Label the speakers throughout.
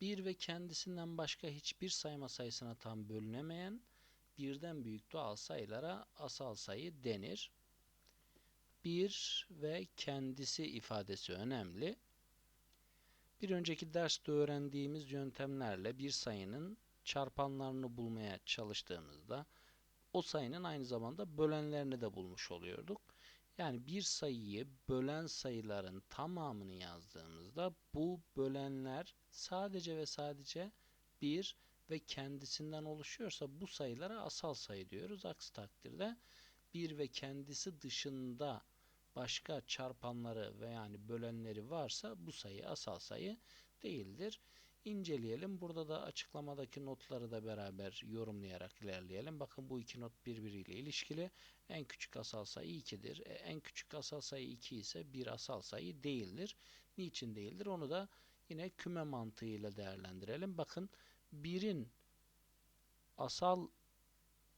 Speaker 1: Bir ve kendisinden başka hiçbir sayma sayısına tam bölünemeyen birden büyük doğal sayılara asal sayı denir. Bir ve kendisi ifadesi önemli. Bir önceki derste öğrendiğimiz yöntemlerle bir sayının çarpanlarını bulmaya çalıştığımızda o sayının aynı zamanda bölenlerini de bulmuş oluyorduk. Yani bir sayıyı bölen sayıların tamamını yazdığımızda bu bölenler sadece ve sadece bir ve kendisinden oluşuyorsa bu sayılara asal sayı diyoruz. Aksi takdirde bir ve kendisi dışında başka çarpanları ve yani bölenleri varsa bu sayı asal sayı değildir. İnceleyelim. Burada da açıklamadaki notları da beraber yorumlayarak ilerleyelim. Bakın bu iki not birbiriyle ilişkili. En küçük asal sayı 2'dir. E, en küçük asal sayı 2 ise bir asal sayı değildir. Niçin değildir? Onu da yine küme mantığıyla değerlendirelim. Bakın 1'in asal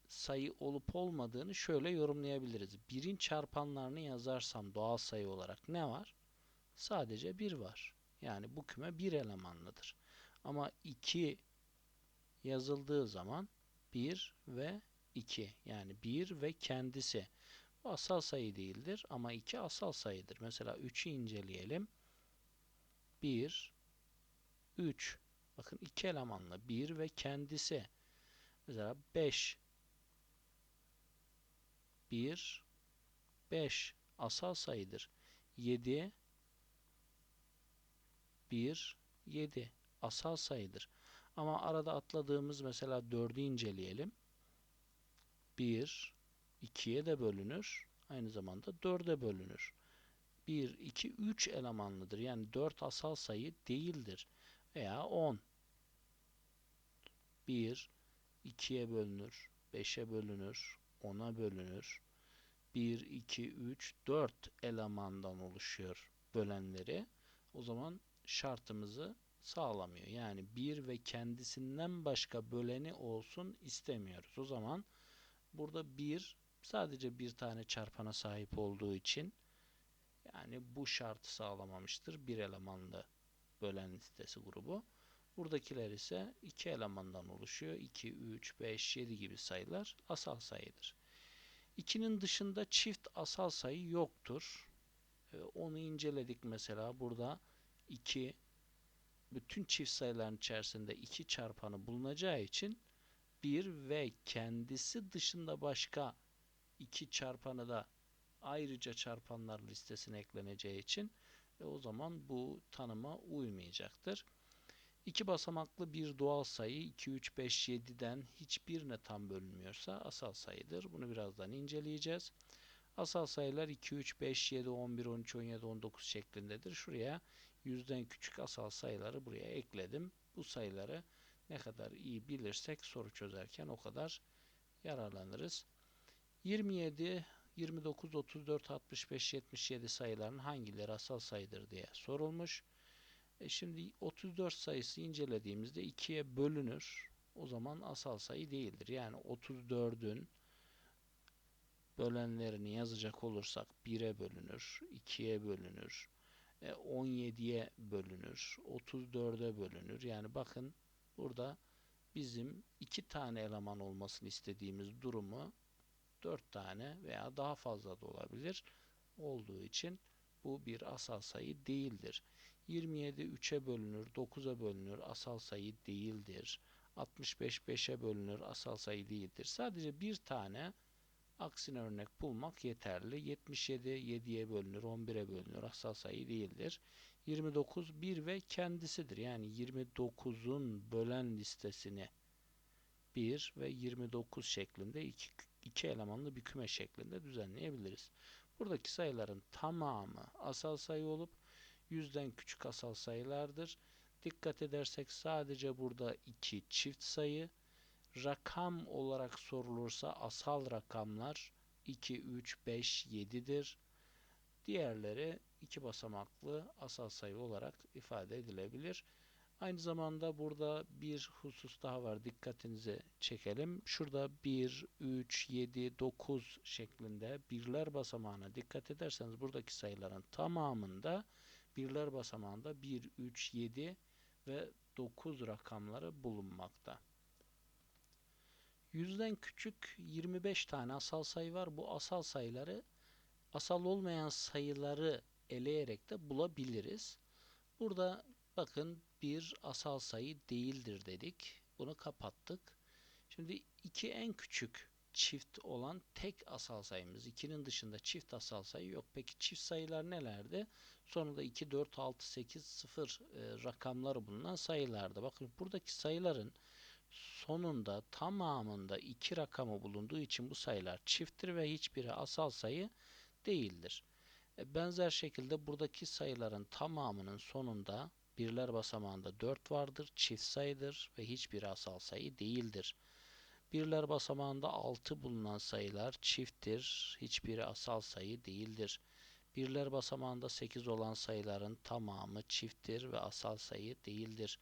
Speaker 1: sayı olup olmadığını şöyle yorumlayabiliriz. 1'in çarpanlarını yazarsam doğal sayı olarak ne var? Sadece 1 var. Yani bu küme bir elemanlıdır. Ama 2 yazıldığı zaman 1 ve 2 yani 1 ve kendisi. Bu asal sayı değildir ama 2 asal sayıdır. Mesela 3'ü inceleyelim. 1 3 bakın 2 elemanlı. 1 ve kendisi. Mesela 5 1 5 asal sayıdır. 7 1 7 asal sayıdır. Ama arada atladığımız mesela 4'ü inceleyelim. 1 2'ye de bölünür. Aynı zamanda 4'e bölünür. 1, 2, 3 elemanlıdır. Yani 4 asal sayı değildir. Veya 10. 1, 2'ye bölünür. 5'e bölünür. 10'a bölünür. 1, 2, 3, 4 elemandan oluşuyor bölenleri. O zaman şartımızı sağlamıyor. Yani bir ve kendisinden başka böleni olsun istemiyoruz. O zaman burada bir sadece bir tane çarpana sahip olduğu için yani bu şartı sağlamamıştır. Bir elemanlı bölen listesi grubu. Buradakiler ise iki elemandan oluşuyor. 2, 3, 5, 7 gibi sayılar asal sayıdır. 2'nin dışında çift asal sayı yoktur. Ee, onu inceledik mesela. Burada 2 bütün çift sayıların içerisinde 2 çarpanı bulunacağı için 1 ve kendisi dışında başka 2 çarpanı da ayrıca çarpanlar listesine ekleneceği için e, o zaman bu tanıma uymayacaktır. İki basamaklı bir doğal sayı 2, 3, 5, 7'den hiçbirine tam bölünmüyorsa asal sayıdır. Bunu birazdan inceleyeceğiz. Asal sayılar 2, 3, 5, 7, 11, 13, 17, 19 şeklindedir. Şuraya yüzden küçük asal sayıları buraya ekledim. Bu sayıları ne kadar iyi bilirsek soru çözerken o kadar yararlanırız. 27, 29, 34, 65, 77 sayıların hangileri asal sayıdır diye sorulmuş. E şimdi 34 sayısı incelediğimizde 2'ye bölünür. O zaman asal sayı değildir. Yani 34'ün bölenlerini yazacak olursak 1'e bölünür, 2'ye bölünür, 17'ye e, bölünür, 34'e bölünür. Yani bakın burada bizim iki tane eleman olmasını istediğimiz durumu 4 tane veya daha fazla da olabilir olduğu için bu bir asal sayı değildir. 27 3'e bölünür, 9'a bölünür, asal sayı değildir. 65 5'e bölünür, asal sayı değildir. Sadece bir tane aksine örnek bulmak yeterli. 77 7'ye bölünür, 11'e bölünür, asal sayı değildir. 29 1 ve kendisidir. Yani 29'un bölen listesini 1 ve 29 şeklinde iki, iki elemanlı bir küme şeklinde düzenleyebiliriz. Buradaki sayıların tamamı asal sayı olup yüzden küçük asal sayılardır. Dikkat edersek sadece burada iki çift sayı, rakam olarak sorulursa asal rakamlar 2, 3, 5, 7'dir. Diğerleri iki basamaklı asal sayı olarak ifade edilebilir. Aynı zamanda burada bir husus daha var. Dikkatinizi çekelim. Şurada 1, 3, 7, 9 şeklinde birler basamağına dikkat ederseniz buradaki sayıların tamamında birler basamağında 1, 3, 7 ve 9 rakamları bulunmakta. Yüzden küçük 25 tane asal sayı var. Bu asal sayıları asal olmayan sayıları eleyerek de bulabiliriz. Burada bakın bir asal sayı değildir dedik. Bunu kapattık. Şimdi iki en küçük çift olan tek asal sayımız. 2'nin dışında çift asal sayı yok. Peki çift sayılar nelerdi? Sonunda 2, 4, 6, 8, 0 e, rakamları bulunan sayılardı. Bakın buradaki sayıların sonunda tamamında iki rakamı bulunduğu için bu sayılar çifttir ve hiçbiri asal sayı değildir. E, benzer şekilde buradaki sayıların tamamının sonunda birler basamağında 4 vardır, çift sayıdır ve hiçbir asal sayı değildir. Birler basamağında 6 bulunan sayılar çifttir, hiçbiri asal sayı değildir. Birler basamağında 8 olan sayıların tamamı çifttir ve asal sayı değildir.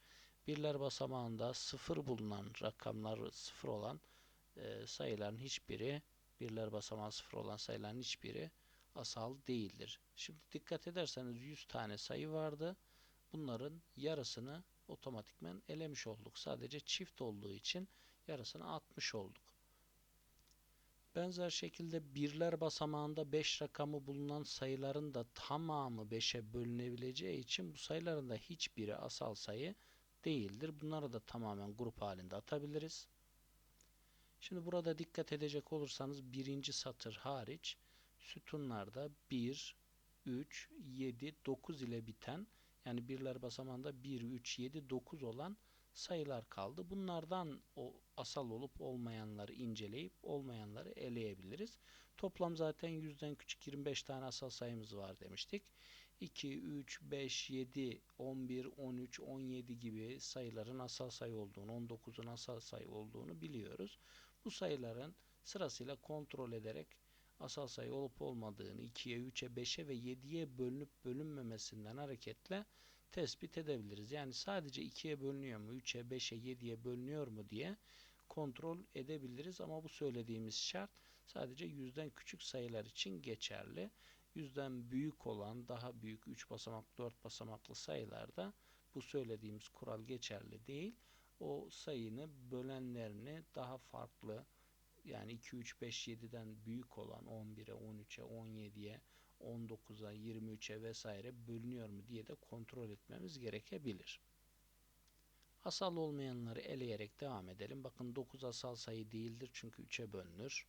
Speaker 1: Birler basamağında 0 bulunan rakamlar 0 olan e, sayıların hiçbiri birler basamağı 0 olan sayıların hiçbiri asal değildir. Şimdi dikkat ederseniz 100 tane sayı vardı. Bunların yarısını otomatikmen elemiş olduk. Sadece çift olduğu için yarısını atmış olduk. Benzer şekilde birler basamağında 5 rakamı bulunan sayıların da tamamı 5'e bölünebileceği için bu sayıların da hiçbiri asal sayı değildir. Bunları da tamamen grup halinde atabiliriz. Şimdi burada dikkat edecek olursanız birinci satır hariç sütunlarda 1, 3, 7, 9 ile biten yani birler basamağında 1, 3, 7, 9 olan sayılar kaldı. Bunlardan o asal olup olmayanları inceleyip olmayanları eleyebiliriz. Toplam zaten yüzden küçük 25 tane asal sayımız var demiştik. 2, 3, 5, 7, 11, 13, 17 gibi sayıların asal sayı olduğunu, 19'un asal sayı olduğunu biliyoruz. Bu sayıların sırasıyla kontrol ederek asal sayı olup olmadığını 2'ye, 3'e, 5'e ve 7'ye bölünüp bölünmemesinden hareketle tespit edebiliriz. Yani sadece 2'ye bölünüyor mu, 3'e, 5'e, 7'ye bölünüyor mu diye kontrol edebiliriz. Ama bu söylediğimiz şart sadece yüzden küçük sayılar için geçerli. Yüzden büyük olan, daha büyük 3 basamaklı, 4 basamaklı sayılarda bu söylediğimiz kural geçerli değil. O sayını bölenlerini daha farklı yani 2, 3, 5, 7'den büyük olan 11'e, 13'e, 17'ye, 19'a, 23'e vesaire bölünüyor mu diye de kontrol etmemiz gerekebilir. Asal olmayanları eleyerek devam edelim. Bakın 9 asal sayı değildir çünkü 3'e bölünür.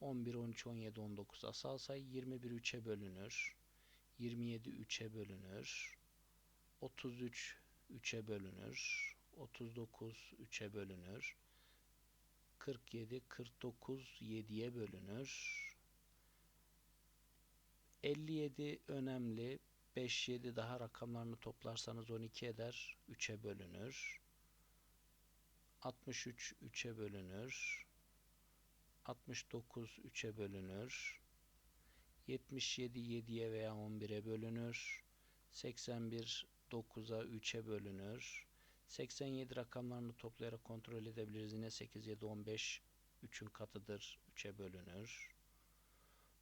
Speaker 1: 11, 13, 17, 19 asal sayı 21 3'e bölünür. 27 3'e bölünür. 33 3'e bölünür. 39 3'e bölünür. 47 49 7'ye bölünür. 57 önemli. 5 7 daha rakamlarını toplarsanız 12 eder. 3'e bölünür. 63 3'e bölünür. 69 3'e bölünür. 77 7'ye veya 11'e bölünür. 81 9'a 3'e bölünür. 87 rakamlarını toplayarak kontrol edebiliriz. Yine 8 7 15 3'ün katıdır. 3'e bölünür.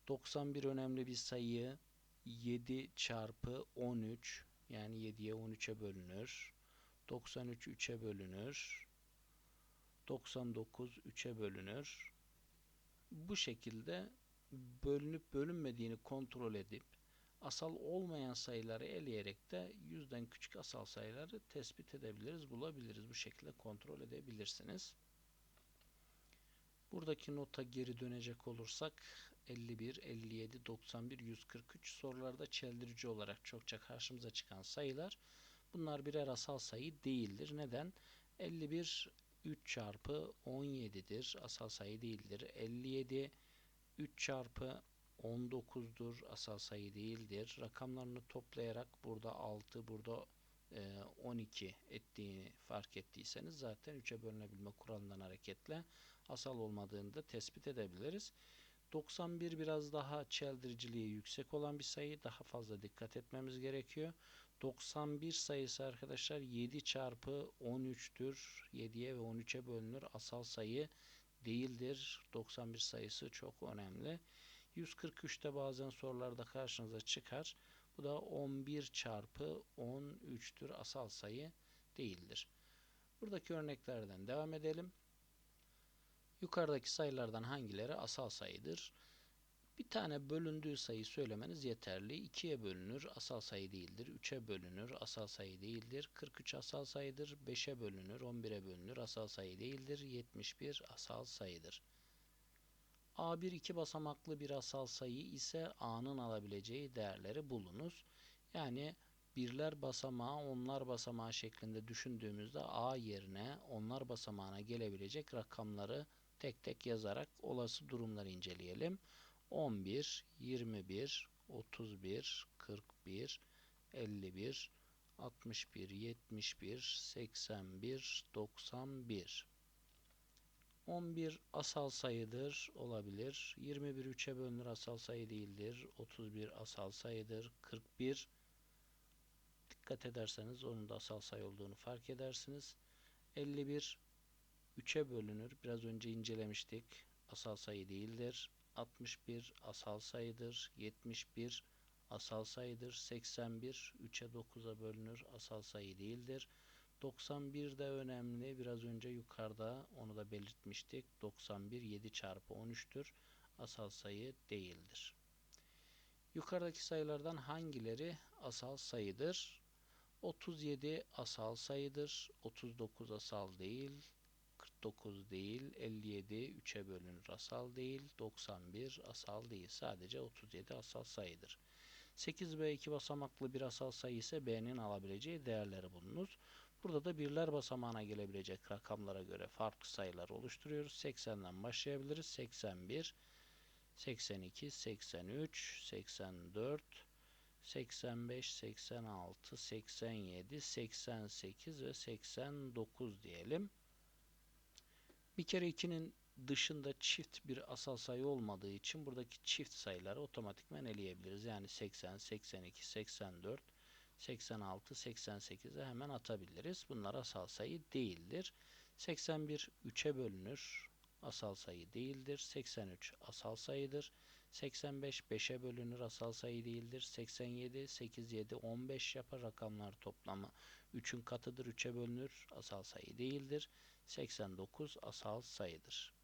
Speaker 1: 91 önemli bir sayı. 7 çarpı 13 yani 7'ye 13'e bölünür. 93 3'e bölünür. 99 3'e bölünür bu şekilde bölünüp bölünmediğini kontrol edip asal olmayan sayıları eleyerek de yüzden küçük asal sayıları tespit edebiliriz, bulabiliriz. Bu şekilde kontrol edebilirsiniz. Buradaki nota geri dönecek olursak 51, 57, 91, 143 sorularda çeldirici olarak çokça karşımıza çıkan sayılar. Bunlar birer asal sayı değildir. Neden? 51 3 çarpı 17'dir. Asal sayı değildir. 57 3 çarpı 19'dur. Asal sayı değildir. Rakamlarını toplayarak burada 6, burada 12 e, ettiğini fark ettiyseniz zaten 3'e bölünebilme kuralından hareketle asal olmadığını da tespit edebiliriz. 91 biraz daha çeldiriciliği yüksek olan bir sayı. Daha fazla dikkat etmemiz gerekiyor. 91 sayısı arkadaşlar 7 çarpı 13'tür. 7'ye ve 13'e bölünür. Asal sayı değildir. 91 sayısı çok önemli. 143'te bazen sorularda karşınıza çıkar. Bu da 11 çarpı 13'tür. Asal sayı değildir. Buradaki örneklerden devam edelim. Yukarıdaki sayılardan hangileri asal sayıdır? Bir tane bölündüğü sayı söylemeniz yeterli. 2'ye bölünür, asal sayı değildir. 3'e bölünür, asal sayı değildir. 43 asal sayıdır. 5'e bölünür, 11'e bölünür, asal sayı değildir. 71 asal sayıdır. A1 iki basamaklı bir asal sayı ise A'nın alabileceği değerleri bulunuz. Yani birler basamağı, onlar basamağı şeklinde düşündüğümüzde A yerine onlar basamağına gelebilecek rakamları tek tek yazarak olası durumları inceleyelim. 11, 21, 31, 41, 51, 61, 71, 81, 91. 11 asal sayıdır olabilir. 21 3'e bölünür asal sayı değildir. 31 asal sayıdır. 41 dikkat ederseniz onun da asal sayı olduğunu fark edersiniz. 51 3'e bölünür. Biraz önce incelemiştik. Asal sayı değildir. 61 asal sayıdır. 71 asal sayıdır. 81 3'e 9'a bölünür. Asal sayı değildir. 91 de önemli. Biraz önce yukarıda onu da belirtmiştik. 91 7 çarpı 13'tür. Asal sayı değildir. Yukarıdaki sayılardan hangileri asal sayıdır? 37 asal sayıdır. 39 asal değil. 49 değil. 57 3'e bölünür asal değil. 91 asal değil. Sadece 37 asal sayıdır. 8 ve 2 basamaklı bir asal sayı ise B'nin alabileceği değerleri bulunuz. Burada da birler basamağına gelebilecek rakamlara göre farklı sayılar oluşturuyoruz. 80'den başlayabiliriz. 81, 82, 83, 84, 85, 86, 87, 88 ve 89 diyelim. Bir kere 2'nin dışında çift bir asal sayı olmadığı için buradaki çift sayıları otomatikmen eleyebiliriz. Yani 80, 82, 84, 86, 88'e hemen atabiliriz. Bunlar asal sayı değildir. 81 3'e bölünür. Asal sayı değildir. 83 asal sayıdır. 85 5'e bölünür. Asal sayı değildir. 87 8 7 15 yapar rakamlar toplamı 3'ün katıdır. 3'e bölünür. Asal sayı değildir. 89 asal sayıdır.